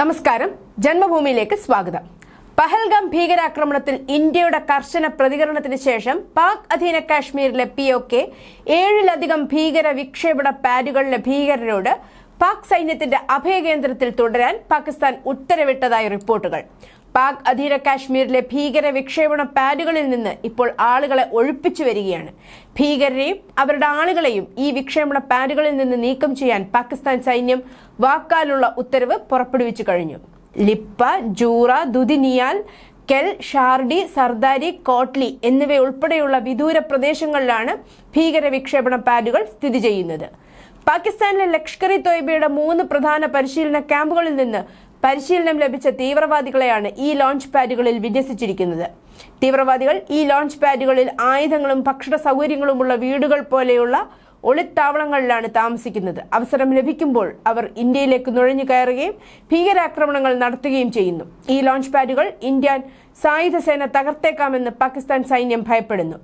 നമസ്കാരം. ജന്മഭൂമിയിലേക്ക് സ്വാഗതം. പഹൽഗാം ഭീകരാക്രമണത്തിൽ ഇന്ത്യയുടെ കർശന പ്രതികരണത്തിന് ശേഷം പാക് അധീന കാശ്മീരിലെ പി ഒ കെ ഏഴിലധികം ഭീകര വിക്ഷേപണ പാഡുകളിലെ ഭീകരരോട് പാക് സൈന്യത്തിന്റെ അഭയകേന്ദ്രത്തിൽ തുടരാൻ പാകിസ്ഥാൻ ഉത്തരവിട്ടതായി റിപ്പോർട്ടുകൾ. പാക് അധീന കാശ്മീരിലെ ഭീകര വിക്ഷേപണ പാഡുകളിൽ നിന്ന് ഇപ്പോൾ ആളുകളെ ഒഴിപ്പിച്ചു വരികയാണ്. ഭീകരരെയും അവരുടെ ആളുകളെയും ഈ വിക്ഷേപണ പാഡുകളിൽ നിന്ന് നീക്കം ചെയ്യാൻ പാകിസ്ഥാൻ സൈന്യം വാക്കാലുള്ള ഉത്തരവ് പുറപ്പെടുവിച്ചു കഴിഞ്ഞു. ലിപ്പ ജൂറ ദുദിനിയാൽ കെൽ ഷാർഡി സർദാരി കോട്ട്ലി എന്നിവയുൾപ്പെടെയുള്ള വിദൂര പ്രദേശങ്ങളിലാണ് ഭീകര വിക്ഷേപണ പാഡുകൾ സ്ഥിതി ചെയ്യുന്നത്. പാകിസ്ഥാനിലെ ലഷ്കർ ഇ തോയ്ബയുടെ മൂന്ന് പ്രധാന പരിശീലന ക്യാമ്പുകളിൽ നിന്ന് പരിശീലനം ലഭിച്ച തീവ്രവാദികളെയാണ് ഈ ലോഞ്ച് പാഡുകളിൽ വിന്യസിച്ചിരിക്കുന്നത്. തീവ്രവാദികൾ ഈ ലോഞ്ച് പാഡുകളിൽ ആയുധങ്ങളും ഭക്ഷണ സൗകര്യങ്ങളുമുള്ള വീടുകൾ പോലെയുള്ള ഒളിത്താവളങ്ങളിലാണ് താമസിക്കുന്നത്. അവസരം ലഭിക്കുമ്പോൾ അവർ ഇന്ത്യയിലേക്ക് നുഴഞ്ഞു കയറുകയും ഭീകരാക്രമണങ്ങൾ നടത്തുകയും ചെയ്യുന്നു. ഈ ലോഞ്ച് പാഡുകൾ ഇന്ത്യൻ സായുധ സേന തകർത്തേക്കാമെന്ന് പാകിസ്ഥാൻ സൈന്യം ഭയപ്പെടുന്നു.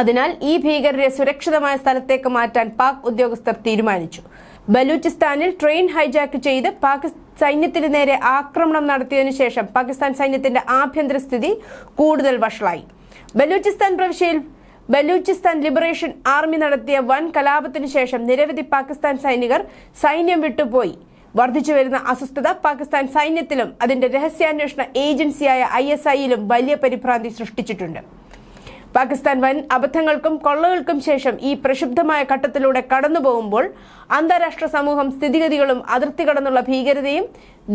അതിനാൽ ഈ ഭീകരരെ സുരക്ഷിതമായ സ്ഥലത്തേക്ക് മാറ്റാൻ പാക് ഉദ്യോഗസ്ഥർ തീരുമാനിച്ചു. ബലൂചിസ്ഥാനിൽ ട്രെയിൻ ഹൈജാക്ക് ചെയ്ത് പാകിസ്ഥാൻ സൈന്യത്തിന് നേരെ ആക്രമണം നടത്തിയതിനു ശേഷം പാകിസ്ഥാൻ സൈന്യത്തിന്റെ ആഭ്യന്തര സ്ഥിതി കൂടുതൽ വഷളായി. ബലൂചിസ്ഥാൻ പ്രവിശ്യയിൽ ബലൂചിസ്ഥാൻ ലിബറേഷൻ ആർമി നടത്തിയ വൻ കലാപത്തിനു ശേഷം നിരവധി പാകിസ്ഥാൻ സൈനികർ സൈന്യം വിട്ടുപോയി. വർദ്ധിച്ചു വരുന്ന അസ്വസ്ഥത പാകിസ്ഥാൻ സൈന്യത്തിലും അതിന്റെ രഹസ്യാന്വേഷണ ഏജൻസിയായ ഐ വലിയ പരിഭ്രാന്തി സൃഷ്ടിച്ചിട്ടുണ്ട്. പാകിസ്ഥാൻ വൻ അബദ്ധങ്ങൾക്കും കൊള്ളകൾക്കും ശേഷം ഈ പ്രക്ഷുബ്ധമായ ഘട്ടത്തിലൂടെ കടന്നുപോകുമ്പോൾ അന്താരാഷ്ട്ര സമൂഹം സ്ഥിതിഗതികളും അതിർത്തി കടന്നുള്ള ഭീകരതയും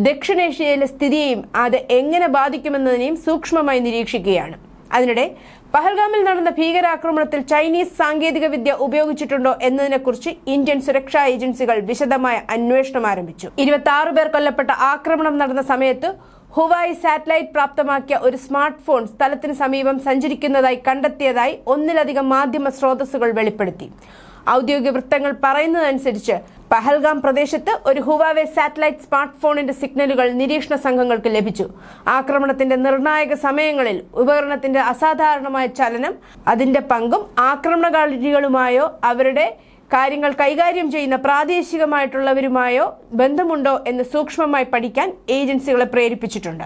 ദക്ഷിണേഷ്യയിലെ സ്ഥിതിയെയും അത് എങ്ങനെ ബാധിക്കുമെന്നതിനെയും സൂക്ഷ്മമായി നിരീക്ഷിക്കുകയാണ്. അതിനിടെ പഹൽഗാമിൽ നടന്ന ഭീകരാക്രമണത്തിൽ ചൈനീസ് സാങ്കേതിക വിദ്യ ഉപയോഗിച്ചിട്ടുണ്ടോ എന്നതിനെക്കുറിച്ച് ഇന്ത്യൻ സുരക്ഷാ ഏജൻസികൾ വിശദമായ അന്വേഷണം ആരംഭിച്ചു. ഇരുപത്തി പേർ കൊല്ലപ്പെട്ട ആക്രമണം നടന്ന സമയത്ത് ഹുവായി സാറ്റലൈറ്റ് പ്രാപ്തമാക്കിയ ഒരു സ്മാർട്ട് ഫോൺ സ്ഥലത്തിന് സമീപം സഞ്ചരിക്കുന്നതായി കണ്ടെത്തിയതായി ഒന്നിലധികം മാധ്യമ സ്രോതസ്സുകൾ വെളിപ്പെടുത്തി. ഔദ്യോഗിക വൃത്തങ്ങൾ പറയുന്നതനുസരിച്ച് പഹൽഗാം പ്രദേശത്ത് ഒരു ഹുവാവെ സാറ്റലൈറ്റ് സ്മാർട്ട് ഫോണിന്റെ സിഗ്നലുകൾ നിരീക്ഷണ സംഘങ്ങൾക്ക് ലഭിച്ചു. ആക്രമണത്തിന്റെ നിർണായക സമയങ്ങളിൽ ഉപകരണത്തിന്റെ അസാധാരണമായ ചലനം അതിന്റെ പങ്കും ആക്രമണകാരികളുമായോ അവരുടെ കാര്യങ്ങൾ കൈകാര്യം ചെയ്യുന്ന പ്രാദേശികമായിട്ടുള്ളവരുമായോ ബന്ധമുണ്ടോ എന്ന് സൂക്ഷ്മമായി പഠിക്കാൻ ഏജൻസികളെ പ്രേരിപ്പിച്ചിട്ടുണ്ട്.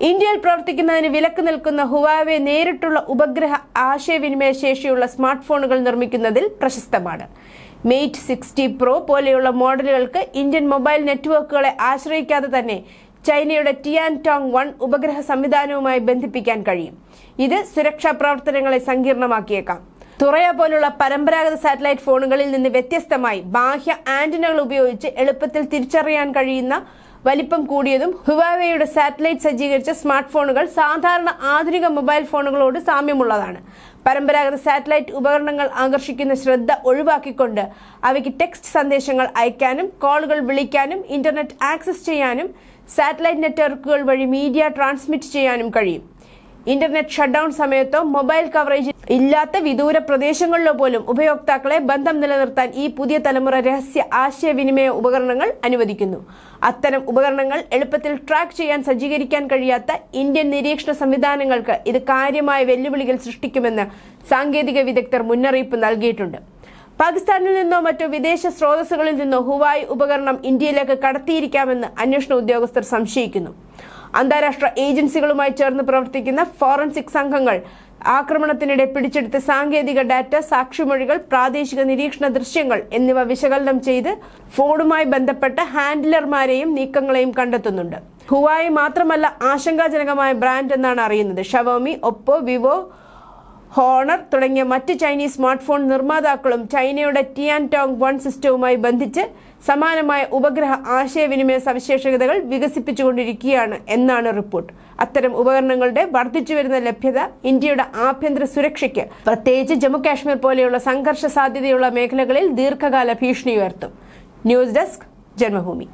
ഇന്ത്യയിൽ പ്രവർത്തിക്കുന്നതിന് വിലക്ക് നിൽക്കുന്ന ഹുവാവെ നേരിട്ടുള്ള ഉപഗ്രഹ ആശയവിനിമയ ശേഷിയുള്ള സ്മാർട്ട് ഫോണുകൾ നിർമ്മിക്കുന്നതിൽ പ്രശസ്തമാണ്. മെയ്റ്റ് സിക്സ്റ്റി പ്രോ പോലെയുള്ള മോഡലുകൾക്ക് ഇന്ത്യൻ മൊബൈൽ നെറ്റ്വർക്കുകളെ ആശ്രയിക്കാതെ തന്നെ ചൈനയുടെ ടിയാൻ ടോങ് വൺ ഉപഗ്രഹ സംവിധാനവുമായി ബന്ധിപ്പിക്കാൻ കഴിയും. ഇത് സുരക്ഷാ പ്രവർത്തനങ്ങളെ സങ്കീർണമാക്കിയേക്കാം. തുറയ പോലുള്ള പരമ്പരാഗത സാറ്റലൈറ്റ് ഫോണുകളിൽ നിന്ന് വ്യത്യസ്തമായി ബാഹ്യ ആന്റിനകൾ ഉപയോഗിച്ച് എളുപ്പത്തിൽ തിരിച്ചറിയാൻ കഴിയുന്ന വലിപ്പം കൂടിയതും ഹുവാവേയുടെ സാറ്റലൈറ്റ് സജ്ജീകരിച്ച സ്മാർട്ട് ഫോണുകൾ സാധാരണ ആധുനിക മൊബൈൽ ഫോണുകളോട് സാമ്യമുള്ളതാണ്. പരമ്പരാഗത സാറ്റലൈറ്റ് ഉപകരണങ്ങൾ ആകർഷിക്കുന്ന ശ്രദ്ധ ഒഴിവാക്കിക്കൊണ്ട് അവയ്ക്ക് ടെക്സ്റ്റ് സന്ദേശങ്ങൾ അയക്കാനും കോളുകൾ വിളിക്കാനും ഇന്റർനെറ്റ് ആക്സസ് ചെയ്യാനും സാറ്റലൈറ്റ് നെറ്റ്വർക്കുകൾ വഴി മീഡിയ ട്രാൻസ്മിറ്റ് ചെയ്യാനും കഴിയും. ഇന്റർനെറ്റ് ഷട്ട്ഡൌൺ സമയത്തോ മൊബൈൽ കവറേജ് ഇല്ലാത്ത വിദൂര പ്രദേശങ്ങളിലോ പോലും ഉപയോക്താക്കളെ ബന്ധം നിലനിർത്താൻ ഈ പുതിയ തലമുറ രഹസ്യ ആശയവിനിമയ ഉപകരണങ്ങൾ അനുവദിക്കുന്നു. അത്തരം ഉപകരണങ്ങൾ എളുപ്പത്തിൽ ട്രാക്ക് ചെയ്യാൻ സജ്ജീകരിക്കാൻ കഴിയാത്ത ഇന്ത്യൻ നിരീക്ഷണ സംവിധാനങ്ങൾക്ക് ഇത് കാര്യമായ വെല്ലുവിളികൾ സൃഷ്ടിക്കുമെന്ന് സാങ്കേതിക വിദഗ്ധർ മുന്നറിയിപ്പ് നൽകിയിട്ടുണ്ട്. പാകിസ്ഥാനിൽ നിന്നോ മറ്റോ വിദേശ സ്രോതസ്സുകളിൽ നിന്നോ ഹുവായ് ഉപകരണം ഇന്ത്യയിലേക്ക് കടത്തിയിരിക്കാമെന്ന് അന്വേഷണ ഉദ്യോഗസ്ഥർ സംശയിക്കുന്നു. അന്താരാഷ്ട്ര ഏജൻസികളുമായി ചേർന്ന് പ്രവർത്തിക്കുന്ന ഫോറൻസിക് സംഘങ്ങൾ ആക്രമണത്തിനിടെ പിടിച്ചെടുത്ത സാങ്കേതിക ഡാറ്റ സാക്ഷിമൊഴികൾ പ്രാദേശിക നിരീക്ഷണ ദൃശ്യങ്ങൾ എന്നിവ വിശകലനം ചെയ്ത് ഫോണുമായി ബന്ധപ്പെട്ട ഹാൻഡിലർമാരെയും നീക്കങ്ങളെയും കണ്ടെത്തുന്നുണ്ട്. ഹുവായി മാത്രമല്ല ആശങ്കാജനകമായ ബ്രാൻഡ് എന്നാണ് അറിയുന്നത്. ഷവോമി ഒപ്പോ വിവോ ഹോണർ തുടങ്ങിയ മറ്റ് ചൈനീസ് സ്മാർട്ട് ഫോൺ നിർമ്മാതാക്കളും ചൈനയുടെ ടിയാൻ ടോങ് വൺ സിസ്റ്റവുമായി ബന്ധിച്ച് സമാനമായ ഉപഗ്രഹ ആശയവിനിമയ സവിശേഷതകൾ വികസിപ്പിച്ചുകൊണ്ടിരിക്കുകയാണ് എന്നാണ് റിപ്പോർട്ട്. അത്തരം ഉപകരണങ്ങളുടെ വർദ്ധിച്ചു വരുന്ന ലഭ്യത ഇന്ത്യയുടെ ആഭ്യന്തര സുരക്ഷയ്ക്ക് പ്രത്യേകിച്ച് ജമ്മു കാശ്മീർ പോലെയുള്ള സംഘർഷ സാധ്യതയുള്ള മേഖലകളിൽ ദീർഘകാല ഭീഷണി ഉയർത്തും. News desk Janmabhumi.